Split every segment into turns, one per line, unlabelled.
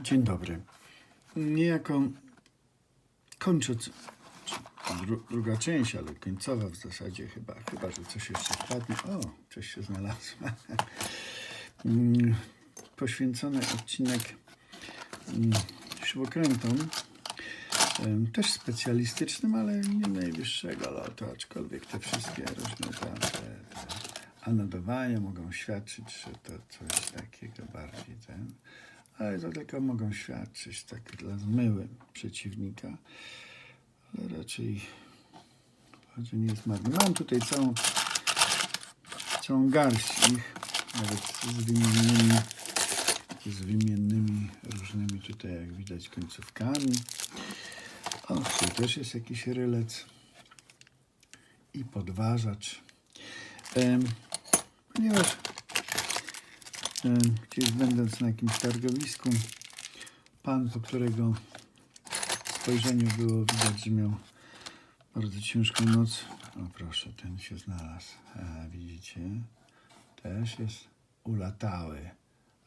Dzień dobry. Niejako kończąc, dru, druga część, ale końcowa w zasadzie chyba, chyba że coś jeszcze wpadnie. O, coś się znalazło. Mm, Poświęcony odcinek mm, śrubokrętom, też specjalistycznym, ale nie najwyższego lotu, aczkolwiek te wszystkie różne te, te, te anodowania mogą świadczyć, że to coś takiego bardziej ten, ale to tylko mogą świadczyć tak dla zmyły przeciwnika, ale raczej raczej nie jest marny. Mam tutaj całą, całą garść ich, nawet z wymiennymi, z wymiennymi różnymi tutaj, jak widać, końcówkami. O, tu też jest jakiś rylec i podważacz. Em, ponieważ gdzieś będąc na jakimś targowisku, pan, po którego spojrzeniu było widać, że miał bardzo ciężką noc. O proszę, ten się znalazł. A, widzicie? Też jest ulatały,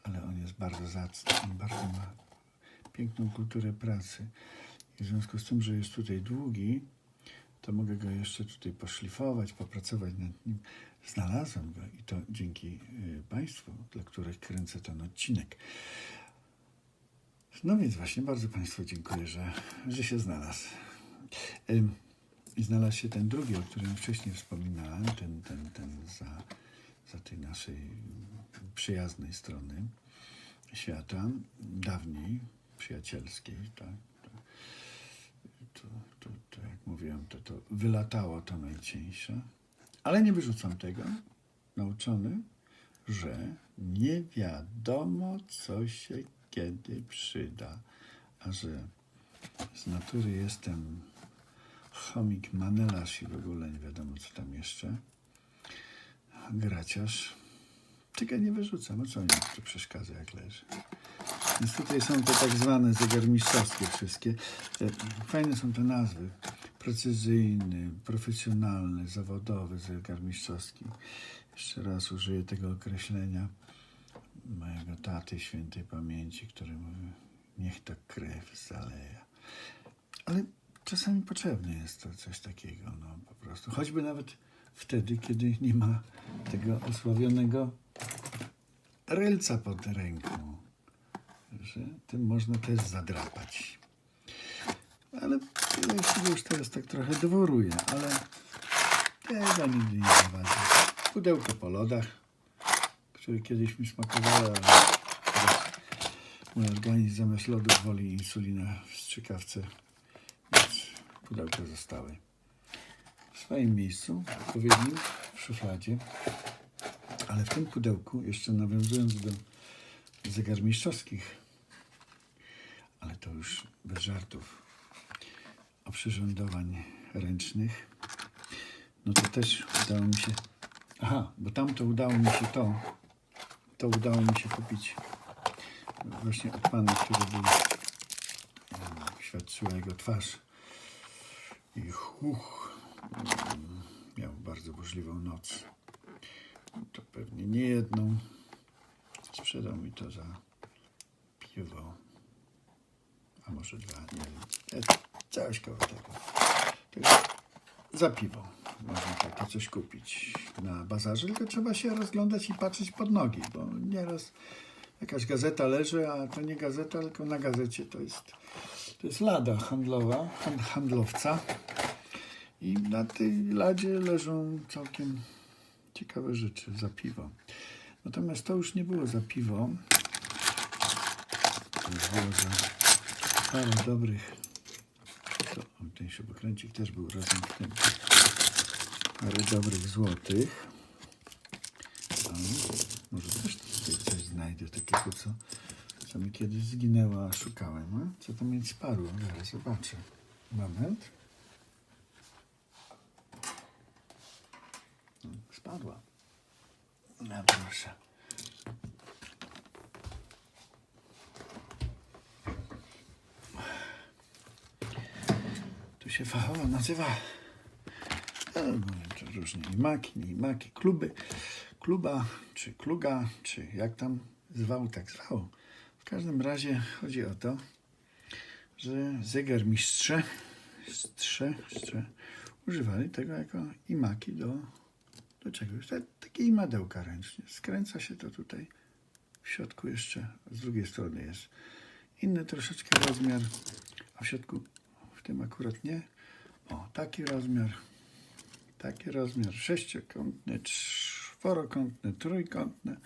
ale on jest bardzo zacny. Bardzo ma piękną kulturę pracy. I w związku z tym, że jest tutaj długi, to mogę go jeszcze tutaj poszlifować, popracować nad nim. Znalazłem go i to dzięki y, Państwu, dla których kręcę ten odcinek. No więc właśnie bardzo Państwu dziękuję, że, że się znalazł. I znalazł się ten drugi, o którym wcześniej wspominałem, ten, ten, ten za, za tej naszej przyjaznej strony świata, dawniej przyjacielskiej, tak. To, to, to jak mówiłem, to, to wylatało to najcieńsze. Ale nie wyrzucam tego, nauczony, że nie wiadomo, co się kiedy przyda. A że z natury jestem chomik, manelarz i w ogóle nie wiadomo, co tam jeszcze, graciarz, tego nie wyrzucam. A co mi tu przeszkadza, jak leży? Więc tutaj są te tak zwane zegarmistrzowskie wszystkie. E, Fajne są te nazwy. Precyzyjny, profesjonalny, zawodowy zegar mistrzowski. Jeszcze raz użyję tego określenia mojego taty świętej pamięci, który mówi, niech to krew zaleja. Ale czasami potrzebne jest to coś takiego, no po prostu. Choćby nawet wtedy, kiedy nie ma tego osławionego rylca pod ręką że tym można też zadrapać. Ale już teraz tak trochę dworuję, ale tego nigdy nie zawadzi. Pudełko po lodach, które kiedyś mi smakowało, ale mój organizm zamiast lodów woli insulinę w strzykawce, więc pudełka zostały w swoim miejscu, odpowiednim w szufladzie. Ale w tym pudełku, jeszcze nawiązując do zegarmistrzowskich, ale to już bez żartów, oprzyrządowań ręcznych, no to też udało mi się, aha, bo tam to udało mi się to, to udało mi się kupić właśnie od pana, który był, świadczyła jego twarz i huch, miał bardzo burzliwą noc. To pewnie nie jedną. Sprzedał mi to za piwo. A może dwa, nie wiem. Coś koło tego. Za piwo można takie coś kupić na bazarze, tylko trzeba się rozglądać i patrzeć pod nogi, bo nieraz jakaś gazeta leży, a to nie gazeta, tylko na gazecie to jest, to jest lada handlowa, hand- handlowca i na tej ladzie leżą całkiem ciekawe rzeczy za piwo. Natomiast to już nie było za piwo, to było za parę dobrych to, ten śrubokręcik też był rozamknięty. Parę dobrych złotych. Może też tutaj coś znajdę takiego, co, co mi kiedyś zginęło, a szukałem. A? Co to mi spadło? Zaraz zobaczę. Moment. Spadła. No proszę. Się fachowo nazywa no, różnie i maki, i maki, kluby, kluba, czy kluga, czy jak tam zwał, tak zwał. W każdym razie chodzi o to, że zegarmistrze strze, strze, używali tego jako imaki do, do czegoś. Ta- Takie imadełka ręcznie. Skręca się to tutaj. W środku jeszcze z drugiej strony jest inny troszeczkę rozmiar, a w środku tym akurat nie. O, taki rozmiar, taki rozmiar, sześciokątny, czworokątny, trójkątny.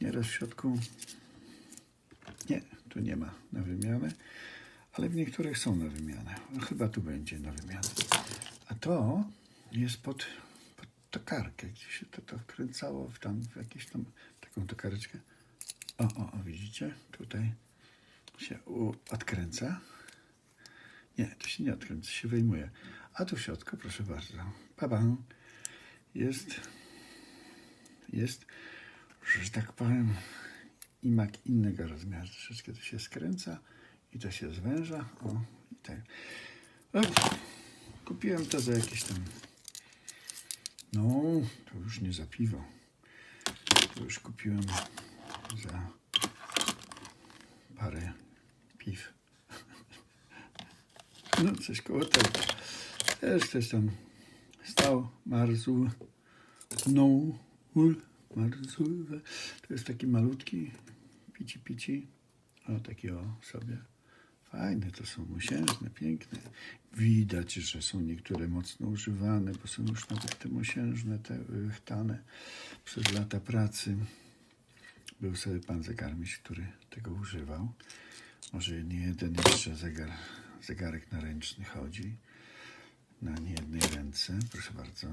Nieraz w środku nie, tu nie ma na wymianę, ale w niektórych są na wymianę. No, chyba tu będzie na wymianę. A to jest pod, pod tokarkę, gdzie się to, to wkręcało w tam, w jakieś tam taką tokareczkę. O, o, o, widzicie? Tutaj się odkręca. Nie, to się nie odkręca, się wyjmuje. A tu w środku, proszę bardzo, babam, jest, jest, że tak powiem, imak innego rozmiaru. Troszeczkę to się skręca i to się zwęża. O, i tak. Kupiłem to za jakieś tam, no, to już nie za piwo. To już kupiłem za parę piw. No, coś koło tego. Też coś tam stał, marzł, no, ul. To jest taki malutki, pici, pici. O, taki o sobie. Fajne to są, mosiężne, piękne. Widać, że są niektóre mocno używane, bo są już nawet te mosiężne, te y, chtane przez lata pracy. Był sobie pan zegarmistrz, który tego używał. Może nie jeden jeszcze zegar, zegarek naręczny chodzi. Na niejednej ręce, proszę bardzo.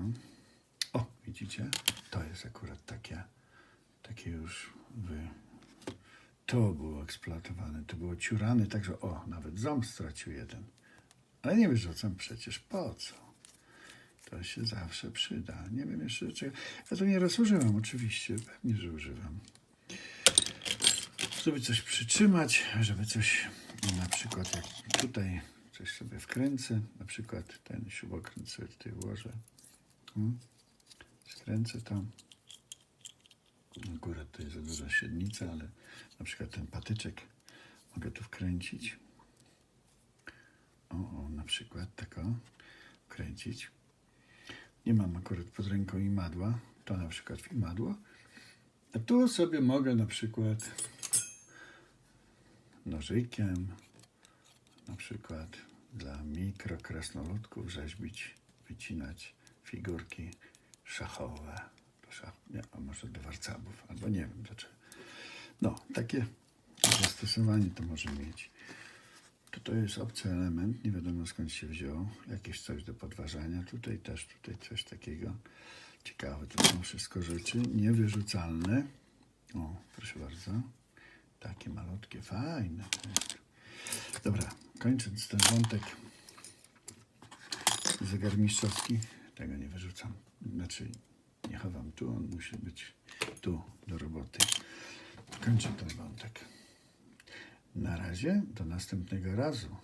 O, widzicie? To jest akurat takie, takie już wy... To było eksploatowane, to było ciurane, także o, nawet ząb stracił jeden. Ale nie wyrzucam przecież, po co? To się zawsze przyda. Nie wiem jeszcze czego. Ja to nieraz używam, oczywiście, pewnie, że używam żeby coś przytrzymać, żeby coś na przykład jak tutaj coś sobie wkręcę, na przykład ten śrubokręt sobie tutaj włożę, Mm. skręcę to. Akurat to jest za duża średnica, ale na przykład ten patyczek mogę tu wkręcić. O, o na przykład tak o, wkręcić. Nie mam akurat pod ręką imadła, to na przykład imadło. A tu sobie mogę na przykład nożykiem, na przykład dla mikrokrasnoludków rzeźbić, wycinać figurki szachowe. Szach, nie, a może do warcabów, albo nie wiem dlaczego. No, takie zastosowanie to może mieć. To jest obcy element, nie wiadomo skąd się wziął. Jakieś coś do podważania. Tutaj też, tutaj coś takiego. Ciekawe, to są wszystko rzeczy niewyrzucalne. O, proszę bardzo. Takie malutkie, fajne. jest. Dobra, kończąc ten wątek zegarmistrzowski, tego nie wyrzucam. Znaczy, nie chowam tu, on musi być tu do roboty. Kończę ten wątek. Na razie, do następnego razu.